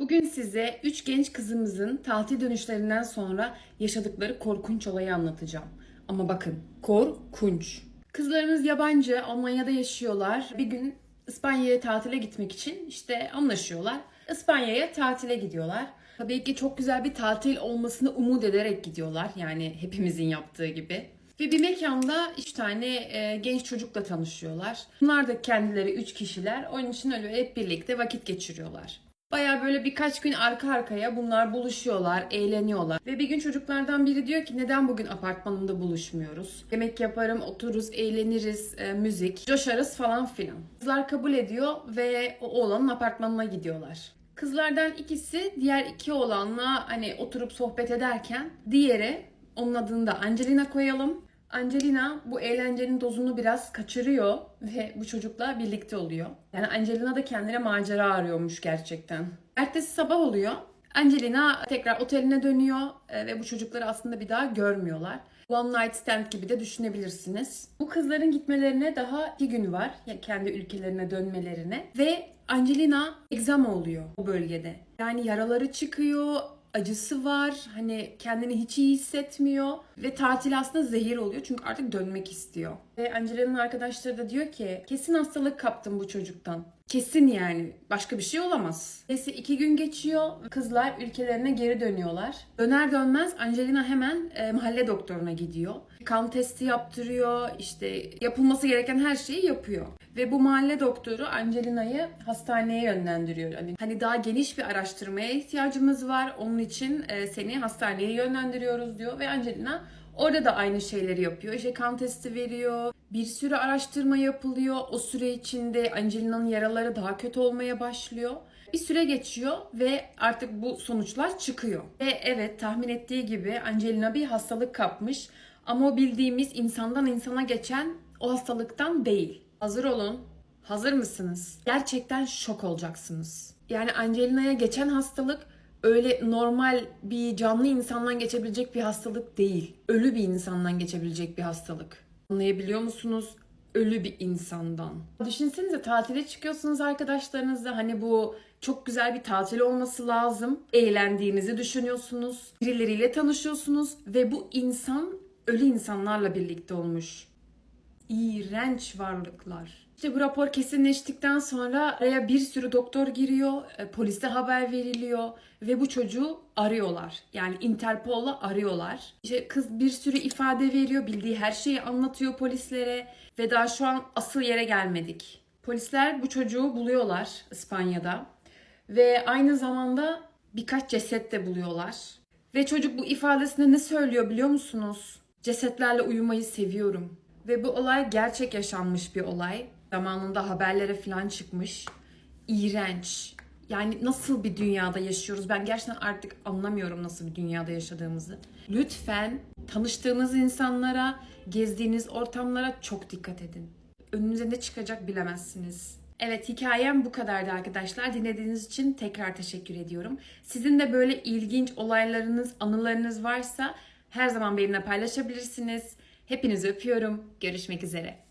Bugün size 3 genç kızımızın tatil dönüşlerinden sonra yaşadıkları korkunç olayı anlatacağım. Ama bakın korkunç. Kızlarımız yabancı, Almanya'da yaşıyorlar. Bir gün İspanya'ya tatile gitmek için işte anlaşıyorlar. İspanya'ya tatile gidiyorlar. Tabii ki çok güzel bir tatil olmasını umut ederek gidiyorlar. Yani hepimizin yaptığı gibi. Ve bir mekanda üç tane e, genç çocukla tanışıyorlar. Bunlar da kendileri üç kişiler. Onun için öyle hep birlikte vakit geçiriyorlar. Baya böyle birkaç gün arka arkaya bunlar buluşuyorlar, eğleniyorlar. Ve bir gün çocuklardan biri diyor ki neden bugün apartmanımda buluşmuyoruz? Yemek yaparım, otururuz, eğleniriz, e, müzik, coşarız falan filan. Kızlar kabul ediyor ve o oğlanın apartmanına gidiyorlar. Kızlardan ikisi diğer iki oğlanla hani oturup sohbet ederken diğeri onun adını da Angelina koyalım. Angelina bu eğlencenin dozunu biraz kaçırıyor ve bu çocukla birlikte oluyor. Yani Angelina da kendine macera arıyormuş gerçekten. Ertesi sabah oluyor. Angelina tekrar oteline dönüyor e, ve bu çocukları aslında bir daha görmüyorlar. One night stand gibi de düşünebilirsiniz. Bu kızların gitmelerine daha iki gün var. Yani kendi ülkelerine dönmelerine. Ve Angelina egzama oluyor o bölgede. Yani yaraları çıkıyor, acısı var. Hani kendini hiç iyi hissetmiyor. Ve tatil aslında zehir oluyor çünkü artık dönmek istiyor. Ve Angelina'nın arkadaşları da diyor ki kesin hastalık kaptım bu çocuktan. Kesin yani. Başka bir şey olamaz. Neyse iki gün geçiyor. Kızlar ülkelerine geri dönüyorlar. Döner dönmez Angelina hemen e, mahalle doktoruna gidiyor. Kan testi yaptırıyor. işte yapılması gereken her şeyi yapıyor. Ve bu mahalle doktoru Angelina'yı hastaneye yönlendiriyor. Hani, hani daha geniş bir araştırmaya ihtiyacımız var. Onun için e, seni hastaneye yönlendiriyoruz diyor. Ve Angelina Orada da aynı şeyleri yapıyor. İşte kan testi veriyor. Bir sürü araştırma yapılıyor. O süre içinde Angelina'nın yaraları daha kötü olmaya başlıyor. Bir süre geçiyor ve artık bu sonuçlar çıkıyor. Ve evet tahmin ettiği gibi Angelina bir hastalık kapmış. Ama o bildiğimiz insandan insana geçen o hastalıktan değil. Hazır olun. Hazır mısınız? Gerçekten şok olacaksınız. Yani Angelina'ya geçen hastalık öyle normal bir canlı insandan geçebilecek bir hastalık değil. Ölü bir insandan geçebilecek bir hastalık. Anlayabiliyor musunuz? Ölü bir insandan. Düşünsenize tatile çıkıyorsunuz arkadaşlarınızla. Hani bu çok güzel bir tatil olması lazım. Eğlendiğinizi düşünüyorsunuz. Birileriyle tanışıyorsunuz ve bu insan ölü insanlarla birlikte olmuş. İğrenç varlıklar. İşte bu rapor kesinleştikten sonra araya bir sürü doktor giriyor, e, polise haber veriliyor ve bu çocuğu arıyorlar. Yani Interpol'la arıyorlar. İşte kız bir sürü ifade veriyor, bildiği her şeyi anlatıyor polislere ve daha şu an asıl yere gelmedik. Polisler bu çocuğu buluyorlar İspanya'da ve aynı zamanda birkaç ceset de buluyorlar. Ve çocuk bu ifadesinde ne söylüyor biliyor musunuz? Cesetlerle uyumayı seviyorum. Ve bu olay gerçek yaşanmış bir olay. Zamanında haberlere falan çıkmış. İğrenç. Yani nasıl bir dünyada yaşıyoruz? Ben gerçekten artık anlamıyorum nasıl bir dünyada yaşadığımızı. Lütfen tanıştığınız insanlara, gezdiğiniz ortamlara çok dikkat edin. Önünüze ne çıkacak bilemezsiniz. Evet hikayem bu kadardı arkadaşlar. Dinlediğiniz için tekrar teşekkür ediyorum. Sizin de böyle ilginç olaylarınız, anılarınız varsa her zaman benimle paylaşabilirsiniz. Hepinizi öpüyorum. Görüşmek üzere.